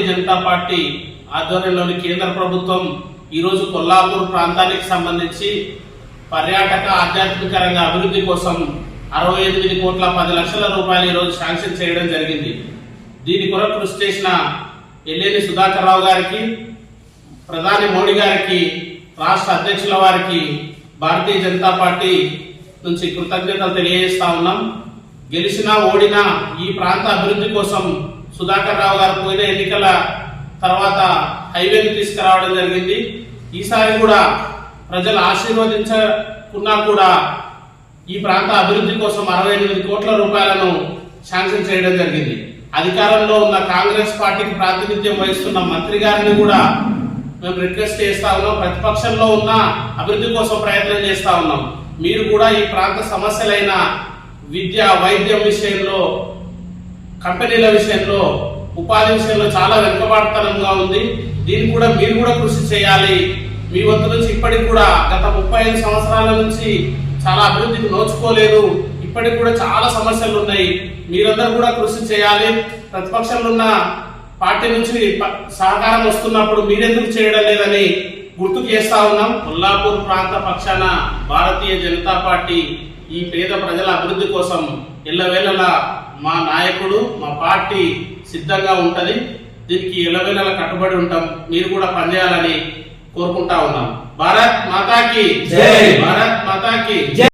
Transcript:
Bharatiya Janata party ఆధ్వర్యంలోని కేంద్ర ప్రభుత్వం ఈరోజు కొల్లాపూర్ ప్రాంతానికి సంబంధించి పర్యాటక ఆధ్యాత్మిక రంగ అభివృద్ధి కోసం అరవై ఎనిమిది కోట్ల పది లక్షల రూపాయలు ఈరోజు శాంక్షన్ చేయడం జరిగింది. దీని కొరకు కృషి చేసిన ఎల్లేని సుధాకర్ రావు గారికి ప్రధాని మోడీ గారికి రాష్ట్ర అధ్యక్షుల వారికి భారతీయ జనతా పార్టీ నుంచి కృతజ్ఞతలు తెలియజేస్తా ఉన్నాం. గెలిచినా ఓడినా ఈ ప్రాంత అభివృద్ధి కోసం సుధాకర్ రావు గారు పోయిన ఎన్నికల తర్వాత హైవేని తీసుకురావడం జరిగింది. ఈసారి కూడా ప్రజలు ఆశీర్వదించకున్నా కూడా ఈ ప్రాంత అభివృద్ధి కోసం అరవై ఎనిమిది కోట్ల రూపాయలను శాంక్షన్ చేయడం జరిగింది. అధికారంలో ఉన్న కాంగ్రెస్ పార్టీకి ప్రాతినిధ్యం వహిస్తున్న మంత్రి గారిని కూడా మేము రిక్వెస్ట్ చేస్తా ఉన్నాం. ప్రతిపక్షంలో ఉన్న అభివృద్ధి కోసం ప్రయత్నం చేస్తా ఉన్నాం. మీరు కూడా ఈ ప్రాంత సమస్యలైన విద్య వైద్యం విషయంలో కంపెనీల విషయంలో ఉపాధి విషయంలో చాలా వెనుకబాటుతనంగా ఉంది. దీన్ని కూడా మీరు కూడా కృషి చేయాలి. మీ వద్ద నుంచి ఇప్పటికి కూడా గత ముప్పై ఐదు సంవత్సరాల నుంచి చాలా అభివృద్ధికి నోచుకోలేదు. ఇప్పటికి కూడా చాలా సమస్యలు ఉన్నాయి. మీరందరూ కూడా కృషి చేయాలి. ప్రతిపక్షంలో ఉన్న పార్టీ నుంచి సహకారం వస్తున్నప్పుడు మీరెందుకు చేయడం లేదని గుర్తు చేస్తా ఉన్నాం. కొల్లాపూర్ ప్రాంత పక్షాన భారతీయ జనతా పార్టీ ఈ పేద ప్రజల అభివృద్ధి కోసం ఎల్లవేళలా మా నాయకుడు మా పార్టీ సిద్ధంగా ఉంటది. దీనికి ఎల్లవేళలా కట్టుబడి ఉంటాం. మీరు కూడా పనిచేయాలని కోరుకుంటా ఉన్నాం. భారత్ మాతాకి జై. భారత్ మాతాకి.